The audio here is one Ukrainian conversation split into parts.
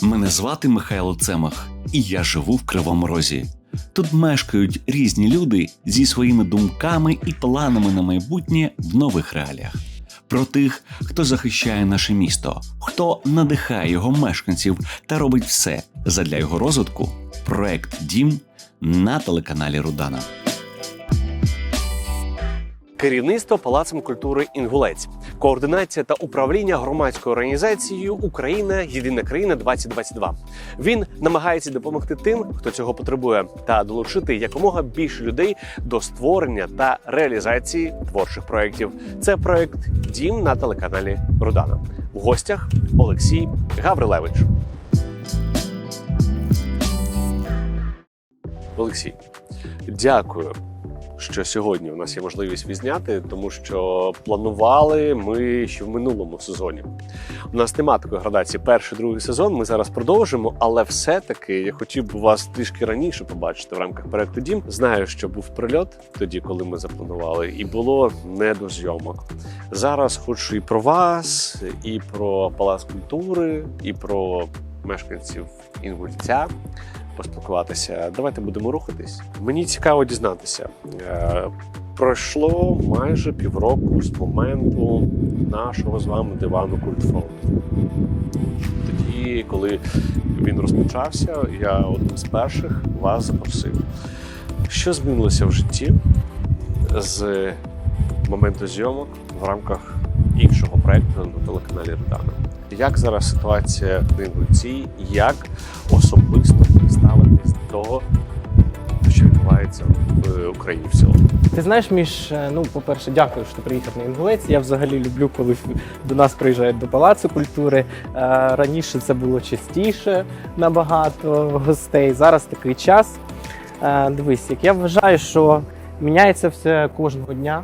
Мене звати Михайло Цемах, і я живу в Кривому Розі. Тут мешкають різні люди зі своїми думками і планами на майбутнє в нових реаліях. Про тих, хто захищає наше місто, хто надихає його мешканців та робить все задля його розвитку. Проект Дім на телеканалі Рудана. Керівництво Палацем культури Інгулець, координація та управління громадською організацією Україна Єдина країна 2022. Він намагається допомогти тим, хто цього потребує, та долучити якомога більше людей до створення та реалізації творчих проєктів. Це проєкт Дім на телеканалі Рудана. У гостях Олексій Гаврилевич. Олексій, дякую що сьогодні у нас є можливість відзняти, тому що планували ми ще в минулому сезоні. У нас нема такої градації перший, другий сезон. Ми зараз продовжимо, але все-таки я хотів би вас трішки раніше побачити в рамках проекту Дім. Знаю, що був прильот тоді, коли ми запланували, і було не до зйомок. Зараз хочу і про вас, і про палац культури, і про мешканців Інгульця поспілкуватися. Давайте будемо рухатись. Мені цікаво дізнатися. Е, Пройшло майже півроку з моменту нашого з вами дивану культфон. Тоді, коли він розпочався, я одним з перших вас запросив. Що змінилося в житті з моменту зйомок в рамках іншого проекту на телеканалі Рудана? Як зараз ситуація в Інгульці? Як особисто ставитись до того, що відбувається в Україні в цілому? Ти знаєш, між е, ну, по-перше, дякую, що ти приїхав на Інгулець. Я взагалі люблю, коли до нас приїжджають до Палацу культури. Е, Раніше це було частіше набагато гостей. Зараз такий час. Е, Дивись, як я вважаю, що міняється все кожного дня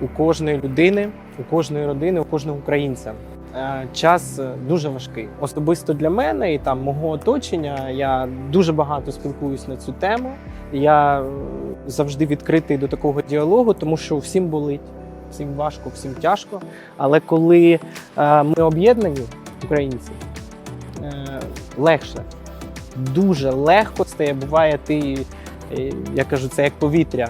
у кожної людини, у кожної родини, у кожного українця. Е, Час е, дуже важкий. Особисто для мене і там мого оточення. Я дуже багато спілкуюсь на цю тему. Я завжди відкритий до такого діалогу, тому що всім болить, всім важко, всім тяжко. Але коли е, ми об'єднані, українці, легше, дуже легко стає. Буває, ти, я кажу, це як повітря.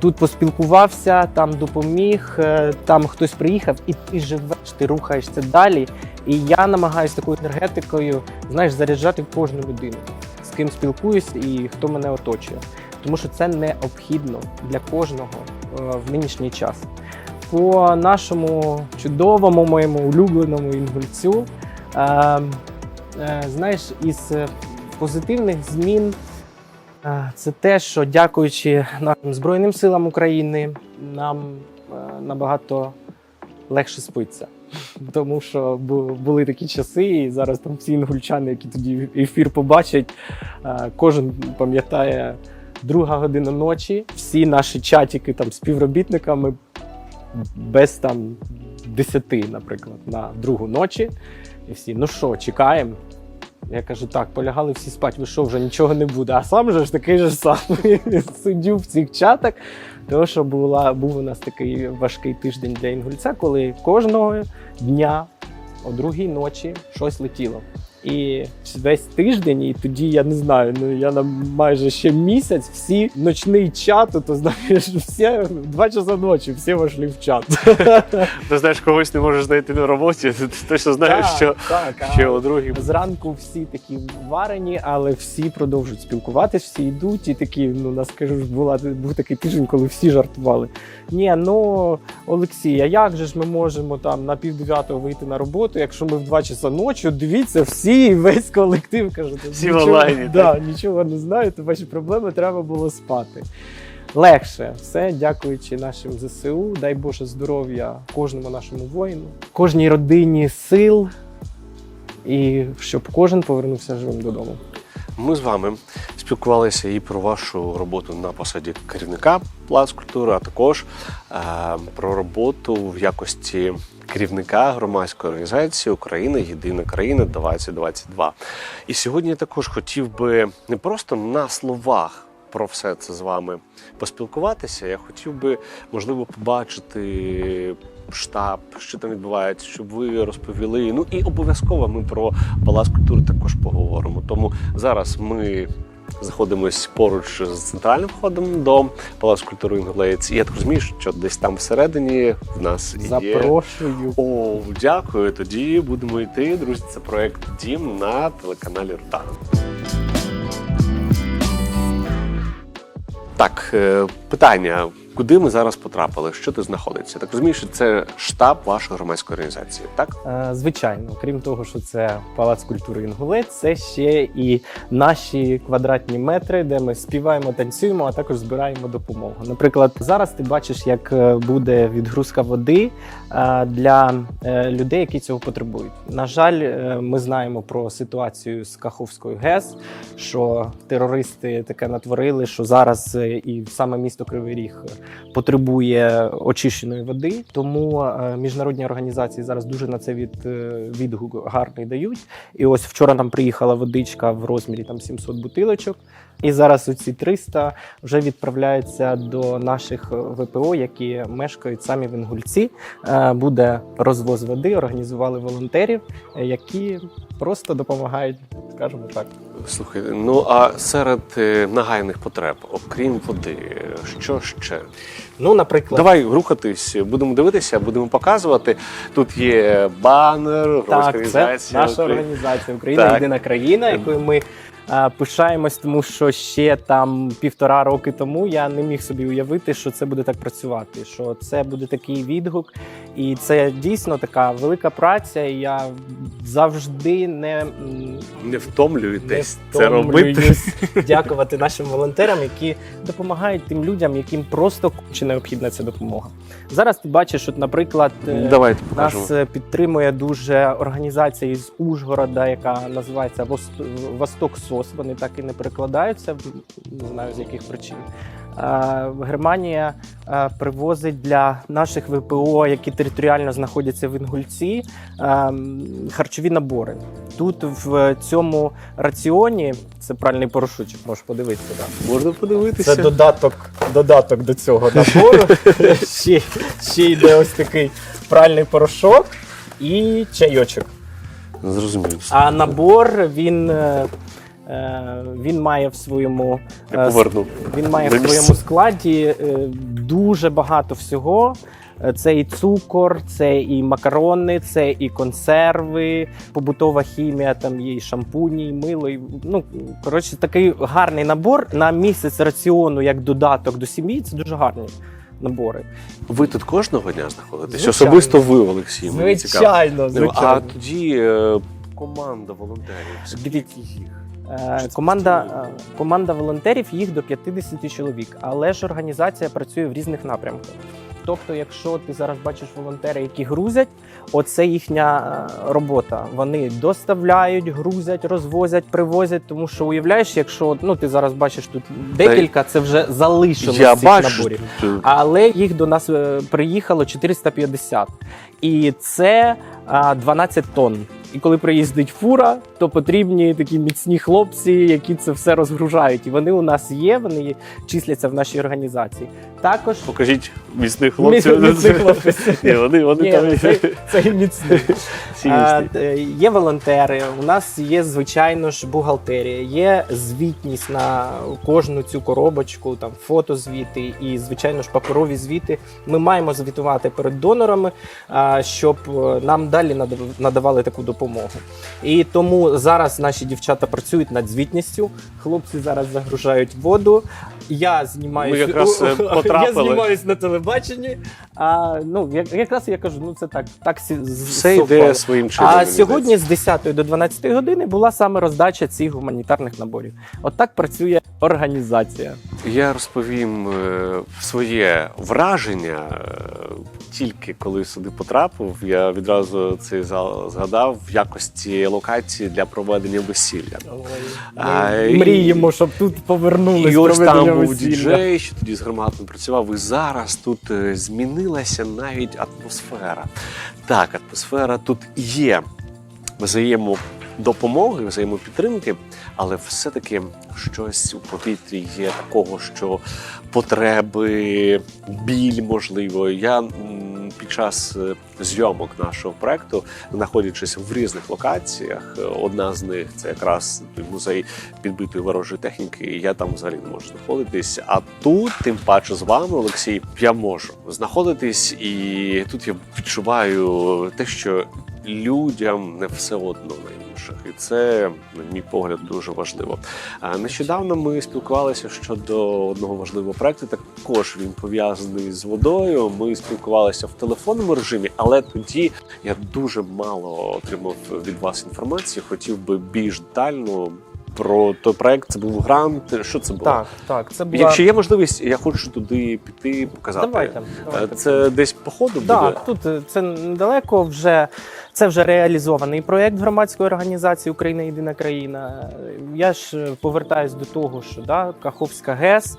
Тут поспілкувався, там допоміг, е, там хтось приїхав, і ти живеш, ти рухаєшся далі. І я намагаюся такою енергетикою, знаєш, заряджати кожну людину, з ким спілкуюсь і хто мене оточує. Тому що це необхідно для кожного е, в нинішній час. По нашому чудовому, моєму улюбленому інгульцю, е, е, знаєш, із позитивних змін це те, що дякуючи нашим Збройним силам України, нам е, набагато легше спиться. Тому що були такі часи, і зараз там всі інгульчани, які тоді ефір побачать, е, кожен пам'ятає друга година ночі. Всі наші чатики там співробітниками без там 10, наприклад, на другу ночі. І всі, ну що, чекаємо. Я кажу, так, полягали всі спать, ви що, вже нічого не буде. А сам же ж такий же самий сидів в цих чатах. Тому що була, був у нас такий важкий тиждень для інгульця, коли кожного дня о другій ночі щось летіло. І весь тиждень, і тоді я не знаю, ну я на майже ще місяць всі ночний чат, то знаєш, всі два часа ночі всі вийшли в чат. Ти знаєш, когось не можеш знайти на роботі, ти точно знаєш, Так, що так, ще о другій. Зранку всі такі варені, але всі продовжують спілкуватись, всі йдуть і такі, ну нас кажу, була був такий тиждень, коли всі жартували. Ні, ну Олексій, а як же ж ми можемо там на пів дев'ятого вийти на роботу, якщо ми в два часа ночі, дивіться, всі, весь колектив каже, Всі в онлайні, Да, нічого не знаєте, ваші проблеми треба було спати. Легше все, дякуючи нашим ЗСУ. Дай Боже здоров'я кожному нашому воїну, кожній родині сил, і щоб кожен повернувся живим додому. Ми з вами спілкувалися і про вашу роботу на посаді керівника Плац культури, а також е, про роботу в якості керівника громадської організації Україна Єдина країна 2022. І сьогодні я також хотів би не просто на словах про все це з вами поспілкуватися. Я хотів би, можливо, побачити штаб, що там відбувається, щоб ви розповіли. Ну і обов'язково ми про палац культури також поговоримо. Тому зараз ми. Знаходимось поруч з центральним входом до Палацу культури Інглеєць. І я так розумію, що десь там всередині в нас є Запрошую. о, дякую. Тоді будемо йти. Друзі, це проект Дім на телеканалі Ртана. Так, е, питання: куди ми зараз потрапили? Що тут знаходиться? Так розумію, що це штаб вашої громадської організації, так? Е, Звичайно, крім того, що це палац культури Інгулець, це ще і наші квадратні метри, де ми співаємо, танцюємо, а також збираємо допомогу. Наприклад, зараз ти бачиш, як е, буде відгрузка води е, для людей, які цього потребують. На жаль, ми знаємо про ситуацію з Каховською ГЕС, що терористи таке натворили, що зараз і саме місто Кривий Ріг потребує очищеної води. Тому е, міжнародні організації зараз дуже на це від, е, відгук гарний дають. І ось вчора нам приїхала водичка в розмірі там 700 бутилочок. І зараз оці 300 вже відправляються до наших е, ВПО, які мешкають самі в Інгульці. Буде розвоз води, організували волонтерів, які просто допомагають, скажімо так. Слухай, ну а серед е, нагайних потреб, окрім води, що ще? Ну, наприклад, Давай рухатись, будемо дивитися, будемо показувати. Тут є банер, Так, це наша організація Україна Так. єдина країна, якою ми пишаємось, тому що ще там півтора роки тому я не міг собі уявити, що це буде так працювати. Що це буде такий відгук, і це дійсно така велика праця. І я завжди не, Не втомлюєтесь не це робити. дякувати нашим волонтерам, які допомагають тим людям, яким просто чи необхідна ця допомога. Зараз ти бачиш, от, наприклад, е, Давайте нас підтримує дуже організація із Ужгорода, яка називається Вост- Восток СОС. Вони так і не перекладаються, не знаю з яких причин. Германія привозить для наших ВПО, які територіально знаходяться в Інгульці, харчові набори. Тут в цьому раціоні це пральний порошочок, можеш подивитися. Да. Можна подивитися. Це додаток, додаток до цього набору. ще, ще йде ось такий пральний порошок і чайочок. Зрозуміло. А набор він, е, він має в своєму е, він має в своєму складі е, дуже багато всього. Е, Це і цукор, це і макарони, це і консерви, побутова хімія, там є і шампуні, і мило. І, ну, коротше, такий гарний набор на місяць раціону як додаток до сім'ї. Це дуже гарні набори. Ви тут кожного дня знаходитесь? Звичайно. Особисто ви, Олексій. Мені. Звичайно, Ну, звичайно. А тоді е, команда волонтерів. Скільки їх? Е, Команда, е, команда волонтерів їх до 50 чоловік, але ж організація працює в різних напрямках. Тобто, якщо ти зараз бачиш волонтери, які грузять, оце їхня е, робота. Вони доставляють, грузять, розвозять, привозять. Тому що уявляєш, якщо ну ти зараз бачиш тут декілька, це вже залишилось цих бачу. наборів. Але їх до нас приїхало 450. І це 12 тонн. І коли приїздить фура, то потрібні такі міцні хлопці, які це все розгружають. І вони у нас є, вони числяться в нашій організації. Також Покажіть міцних хлопців. Міцних хлопців. Ні, вони, вони Ні, там ну, це, це міцні. Е, Є волонтери, у нас є звичайно ж бухгалтерія, є звітність на кожну цю коробочку, там фотозвіти і звичайно ж паперові звіти. Ми маємо звітувати перед донорами, щоб е, нам далі надав- надавали таку допомогу. І тому зараз наші дівчата працюють над звітністю. Хлопці зараз загружають воду. Я знімаюся Ми якраз, потрапили. я знімаюсь на телебаченні. А ну як- якраз я кажу, ну це так, так сі- з- Все совпало. йде своїм чином. А мені сьогодні з 10 до 12 години була саме роздача цих гуманітарних наборів. От так працює організація. Я розповім е, своє враження. е, Тільки коли сюди потрапив, я відразу цей зал згадав в якості локації для проведення весілля. Ми і- мріємо, щоб тут повернулись І ось там був весілля. діджей, що тоді з громадом працював. І зараз тут е, змінилася навіть атмосфера. Так, атмосфера тут є взаємодопомоги, взаємопідтримки, але все-таки щось у повітрі є такого, що потреби, біль можливо. Я під час е, зйомок нашого проекту, знаходячись в різних локаціях. е, Одна з них це якраз музей підбитої ворожої техніки. і Я там взагалі не можу знаходитись. А тут, тим паче, з вами, Олексій, я можу знаходитись, і тут я відчуваю те, що людям не все одно на інших, і це, на мій погляд, дуже важливо. Нещодавно ми спілкувалися щодо одного важливого проекту. Також він пов'язаний з водою. Ми спілкувалися в телефонному режимі, але тоді я дуже мало отримав від вас інформації. Хотів би більш детально про той проект. Це був грант. Що це було? Так, так. Це була... Якщо є можливість, я хочу туди піти показати. Давайте. Е, давайте. Це десь по ходу буде. Так, тут е, це недалеко вже це вже реалізований проєкт громадської організації Україна Єдина країна. Я ж е, повертаюсь до того, що да, Каховська ГЕС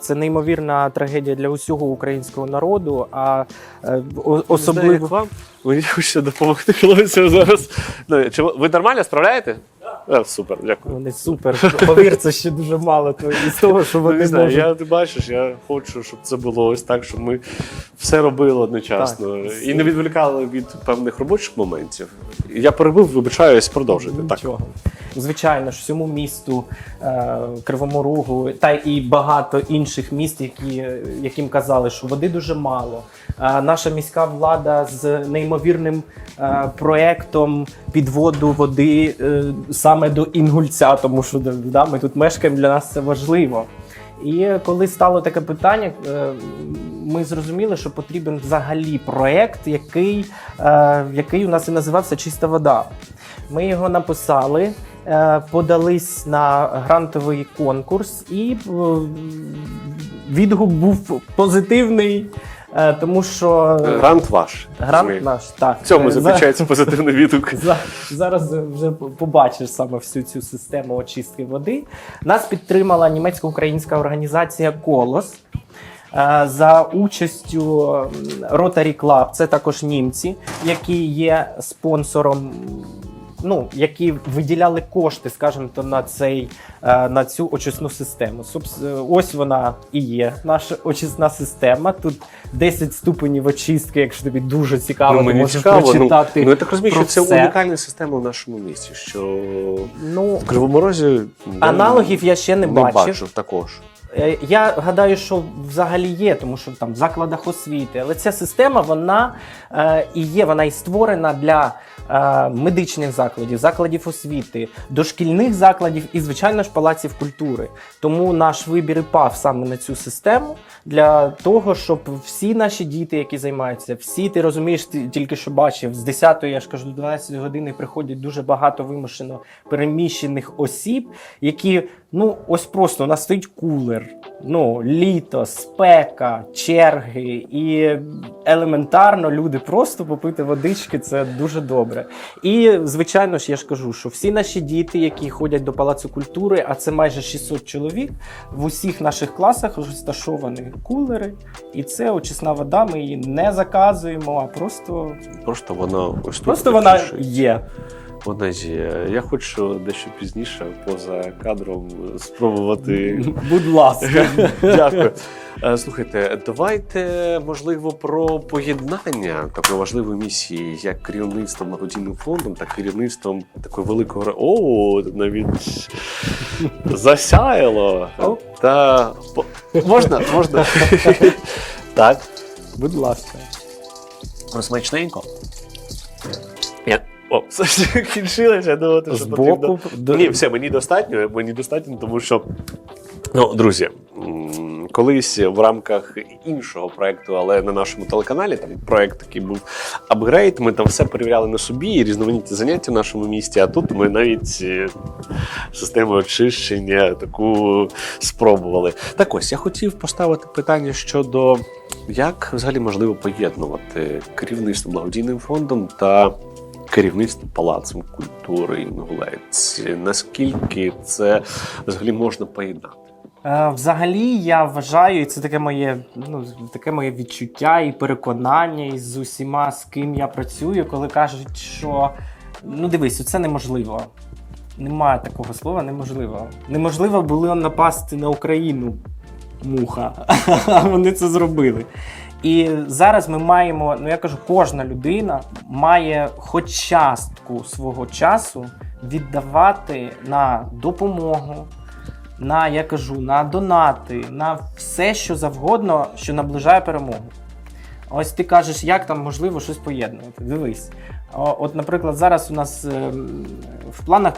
це неймовірна трагедія для усього українського народу. А Особливо вам. Мені хочеться допомогти хлопцям зараз. Ну, ви нормально справляєте? Так. Супер, дякую. вони супер. Повір, це ще дуже мало то із того, що вони не знаю, можуть. я ти бачиш, я хочу, щоб це було ось так, щоб ми все робили одночасно і не відволікали від певних робочих моментів. Я перебив, вибачаюсь, продовжуйте. Так. Нічого. Звичайно ж, всьому місту е, Кривому Рогу та і багато інших міст, які, яким казали, що води дуже мало. Е, наша міська влада з неймовірним е, проектом підводу води е, саме до Інгульця, тому що да, ми тут мешкаємо, для нас це важливо. І коли стало таке питання, е, ми зрозуміли, що потрібен взагалі проект, який, е, який у нас і називався Чиста вода. Ми його написали, подались на грантовий конкурс, і відгук був позитивний, тому що Грант ваш. грант розумію. наш так В цьому е, за- заключається позитивний відгук. за- Зараз вже побачиш саме всю цю систему очистки води. Нас підтримала німецько-українська організація Колос. е, За участю Rotary Club, це також німці, які є спонсором, ну які виділяли кошти, скажімо то, на цей е, на цю очисну систему. Е, Ось вона і є. Наша очисна система. Тут 10 ступенів очистки, якщо тобі дуже цікаво, Ну, ти можеш цікаво. Ну, прочитати. ну, я так розумію, що це все. унікальна система в нашому місті. Що Ну, в Кривому Розі Аналогів я ще не, не бачив. бачу також. Е, Я гадаю, що взагалі є, тому що там в закладах освіти, але ця система вона е, і є, вона і створена для медичних закладів, закладів освіти, дошкільних закладів і, звичайно ж, палаців культури. Тому наш вибір і пав саме на цю систему для того, щоб всі наші діти, які займаються, всі ти розумієш, ти тільки що бачив, з 10 я ж кажу, до 12 години приходять дуже багато вимушено переміщених осіб, які ну ось просто у нас стоїть кулер. Ну, літо, спека, черги, і елементарно люди просто попити водички це дуже добре. І звичайно ж, я ж кажу, що всі наші діти, які ходять до палацу культури, а це майже 600 чоловік, в усіх наших класах розташовані кулери, і це очисна вода. Ми її не заказуємо, а просто, Просто вона ось тут просто вона є. Вона. Я хочу дещо пізніше, поза кадром, спробувати. Будь ласка. Дякую. Е, Слухайте, давайте можливо про поєднання такої важливої місії, як керівництвом благодійним фондом та керівництвом такої великої ре- О, навіть засяяло. Та можна, можна. Так. Будь ласка. Смачненько. О, все ж закінчилося, я думаю, що потрібно. Збоку до- Ні, все, мені достатньо, мені достатньо, тому що. Ну, друзі, м, колись в рамках іншого проекту, але на нашому телеканалі, там проект такий був апгрейд. Ми там все перевіряли на собі, і різноманітні заняття в нашому місті. А тут ми навіть е, систему очищення таку спробували. Так ось я хотів поставити питання щодо як взагалі можливо поєднувати керівництво благодійним фондом та керівництво палацом культури Інгулець. Наскільки це взагалі можна поєднати? Е, Взагалі, я вважаю, і це таке моє, ну, таке моє відчуття і переконання і з усіма, з ким я працюю, коли кажуть, що ну дивись, це неможливо. Немає такого слова, неможливо. Неможливо було напасти на Україну муха. Вони це зробили. І зараз ми маємо, ну я кажу, кожна людина має хоч частку свого часу віддавати на допомогу, на я кажу, на донати, на все, що завгодно, що наближає перемогу. Ось ти кажеш, як там можливо щось поєднувати. Дивись. От, наприклад, зараз у нас ем, в планах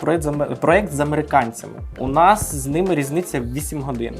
проект з американцями. У нас з ними різниця 8 годин.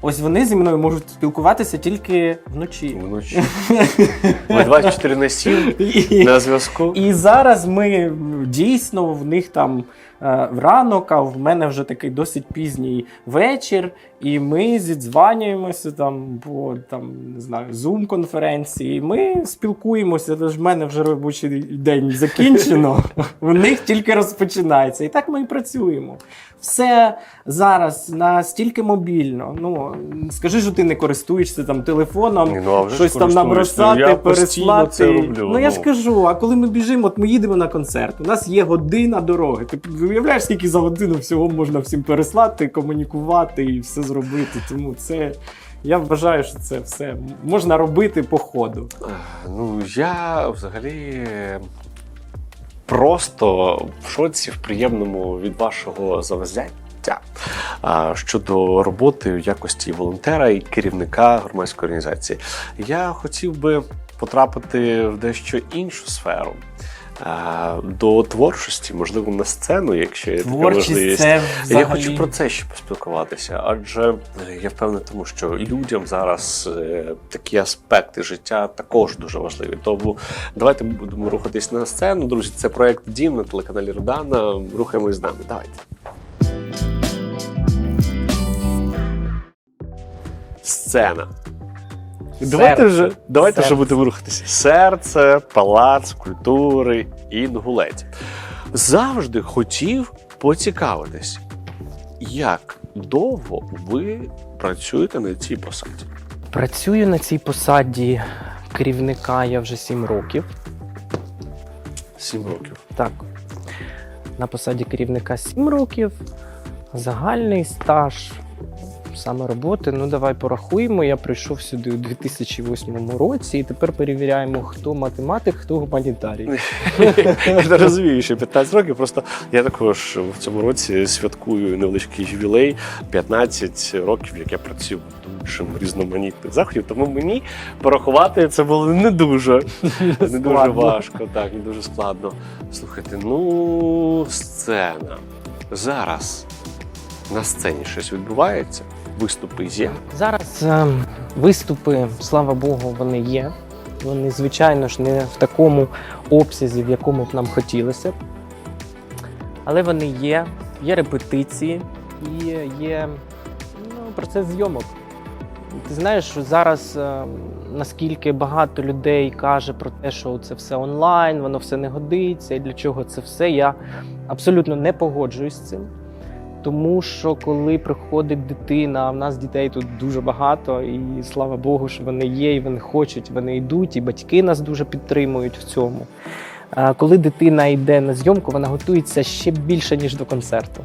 Ось вони зі мною можуть спілкуватися тільки вночі. Вночі. Ми 24 на 7 І, на зв'язку. і зараз ми дійсно в них там е, ранок, а в мене вже такий досить пізній вечір, і ми зідзванюємося там по там, не знаю, Zoom-конференції. і Ми спілкуємося. Тож в мене вже робочий день закінчено. В них тільки розпочинається. І так ми і працюємо. Все зараз настільки мобільно. Ну скажи, що ти не користуєшся там телефоном, Ні, ну, а вже щось там набросати, Я переслати. це роблю, Ну я ж ну. кажу, а коли ми біжимо, от ми їдемо на концерт. У нас є година дороги. Ти уявляєш, скільки за годину всього можна всім переслати, комунікувати і все зробити. Тому це я вважаю, що це все можна робити по ходу. Ну, я взагалі просто в шоці в приємному від вашого завзяття щодо роботи в якості волонтера і керівника громадської організації. Я хотів би потрапити в дещо іншу сферу. А, До творчості, можливо, на сцену, якщо є така можливість. це Я хочу про це ще поспілкуватися, адже я впевнений, тому що людям зараз е, такі аспекти життя також дуже важливі. Тому давайте будемо рухатись на сцену. Друзі, це проект Дім на телеканалі Родана. Рухаємось з нами. Давайте. Сцена. Давайте вже, давайте Серце. вже будемо рухатися. Серце, палац культури, інгулець. Завжди хотів поцікавитись, як довго ви працюєте на цій посаді? Працюю на цій посаді керівника я вже 7 років. Сім років. Так. На посаді керівника 7 років. Загальний стаж саме роботи. Ну, давай порахуємо. Я прийшов сюди у 2008 році і тепер перевіряємо, хто математик, хто гуманітарій. Я не розумію, що 15 років. Просто я також в цьому році святкую невеличкий ювілей 15 років, як я працюю в дуже різноманітних заходів. Тому мені порахувати це було не дуже, не дуже важко, так, не дуже складно. Слухайте, ну сцена. Зараз на сцені щось відбувається, виступи є. Зараз е, виступи, слава Богу, вони є. Вони, звичайно ж, не в такому обсязі, в якому б нам хотілося. Але вони є, є репетиції і є ну, процес зйомок. Ти знаєш, зараз е, наскільки багато людей каже про те, що це все онлайн, воно все не годиться, і для чого це все, я абсолютно не погоджуюсь з цим. Тому що коли приходить дитина, а в нас дітей тут дуже багато, і слава Богу, що вони є, і вони хочуть, вони йдуть, і батьки нас дуже підтримують в цьому. Коли дитина йде на зйомку, вона готується ще більше, ніж до концерту.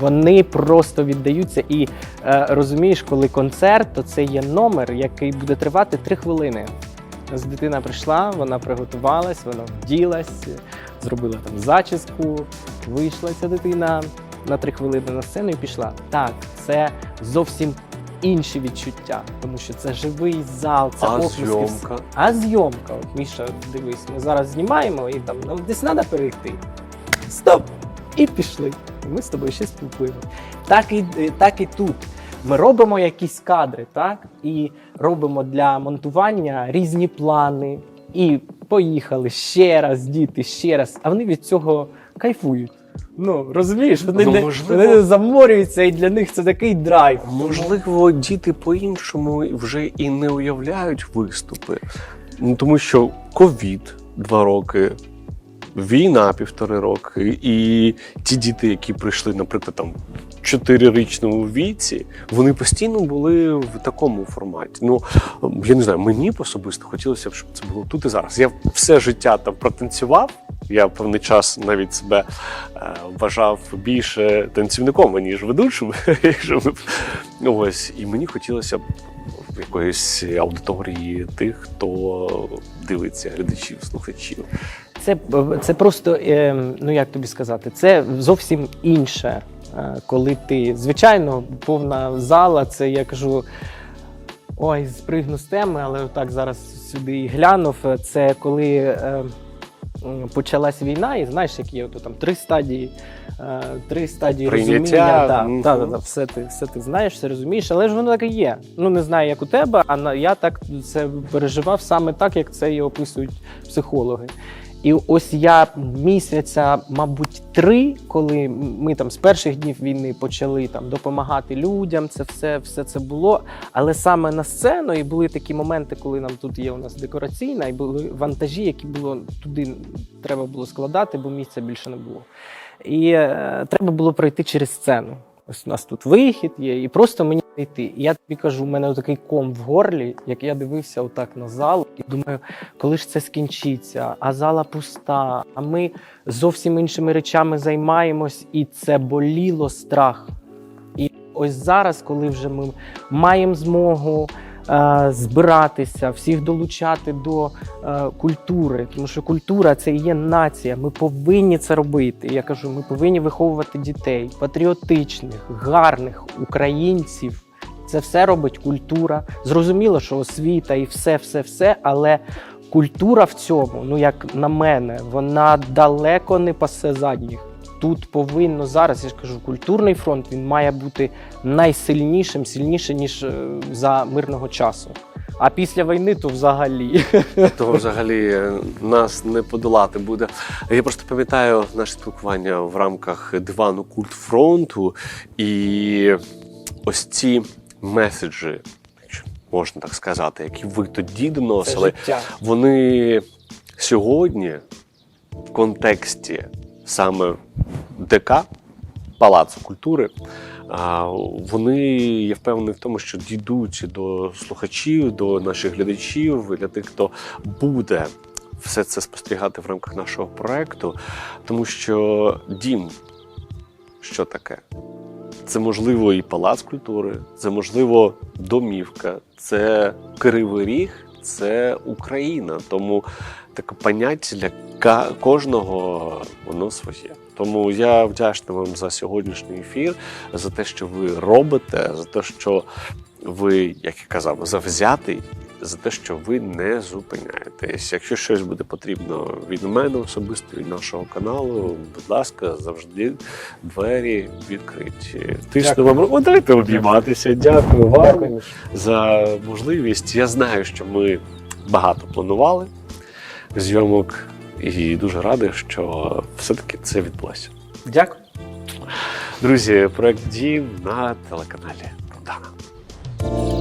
Вони просто віддаються і е, розумієш, коли концерт, то це є номер, який буде тривати три хвилини. Ось дитина прийшла, вона приготувалась, вона вділась, зробила там зачіску, вийшла ця дитина на три хвилини на сцену і пішла. Так, це зовсім інші відчуття, тому що це живий зал, це А зйомка? А зйомка, от Міша, дивись, ми зараз знімаємо і там нам десь треба перейти. Стоп! І пішли. І ми з тобою ще спілкуємося. Так і, так і тут. Ми робимо якісь кадри, так? І робимо для монтування різні плани. І поїхали ще раз, діти, ще раз. А вони від цього кайфують. Ну, розумієш, вони, Ну, не, можливо. вони не заморюються, і для них це такий драйв. Можливо, діти по-іншому вже і не уявляють виступи. Ну, тому що ковід два роки, війна півтори роки, і ті діти, які прийшли, наприклад, там чотирирічному віці, вони постійно були в такому форматі. Ну я не знаю, мені особисто хотілося б, щоб це було тут і зараз. Я все життя там протанцював. Я певний час навіть себе е, вважав більше танцівником, ніж ведучим. Ось і мені хотілося б якоїсь аудиторії тих, хто дивиться, глядачів, слухачів. Це, це просто, е, ну як тобі сказати, це зовсім інше. е, Коли ти, звичайно, повна зала, це я кажу. Ой, спригну з теми, але так зараз сюди і глянув. Це коли почалась війна, і знаєш, які є там три стадії, е, три стадії Прийняття, розуміння. Да, мгм. да, да, да, все, ти, все ти знаєш, все розумієш, але ж воно так і є. Ну не знаю, як у тебе, а я так це переживав саме так, як це і описують психологи. І ось я місяця, мабуть, три, коли ми там з перших днів війни почали там допомагати людям, це все, все це було. Але саме на сцену і були такі моменти, коли нам тут є у нас декораційна, і були вантажі, які було туди треба було складати, бо місця більше не було. І е, треба було пройти через сцену. Ось у нас тут вихід є, і просто мені йти. І я тобі кажу, у мене такий ком в горлі, як я дивився отак на залу, і думаю, коли ж це скінчиться, а зала пуста, а ми зовсім іншими речами займаємось, і це боліло страх. І ось зараз, коли вже ми маємо змогу збиратися, всіх долучати до е, культури, тому що культура це є нація. Ми повинні це робити. Я кажу, ми повинні виховувати дітей, патріотичних, гарних українців. Це все робить культура. Зрозуміло, що освіта і все, все, все, але культура в цьому, ну як на мене, вона далеко не пасе задніх. Тут повинно зараз, я ж кажу, культурний фронт він має бути найсильнішим, сильніше ніж е, за мирного часу. А після війни то взагалі. Того взагалі е, нас не подолати буде. Я просто пам'ятаю наше спілкування в рамках дивану культ фронту, і ось ці меседжі, якщо можна так сказати, які ви тоді доносили, вони сьогодні в контексті саме ДК Палацу культури. Вони, я впевнений в тому, що дійдуть до слухачів, до наших глядачів, для тих, хто буде все це спостерігати в рамках нашого проекту, тому що дім, що таке? Це можливо і палац культури, це можливо домівка, це кривий ріг, це Україна. Тому таке поняття для кожного воно своє. Тому я вдячний вам за сьогоднішній ефір, за те, що ви робите, за те, що ви, як я казав, завзятий, за те, що ви не зупиняєтесь. Якщо щось буде потрібно від мене особисто, від нашого каналу, будь ласка, завжди двері відкриті. Тисну вам руку. Давайте обійматися. Дякую вам Дякую. За можливість. Я знаю, що ми багато планували зйомок, і дуже радий, що все-таки це відбулося. Дякую. Друзі, проект Дім на телеканалі Рудана.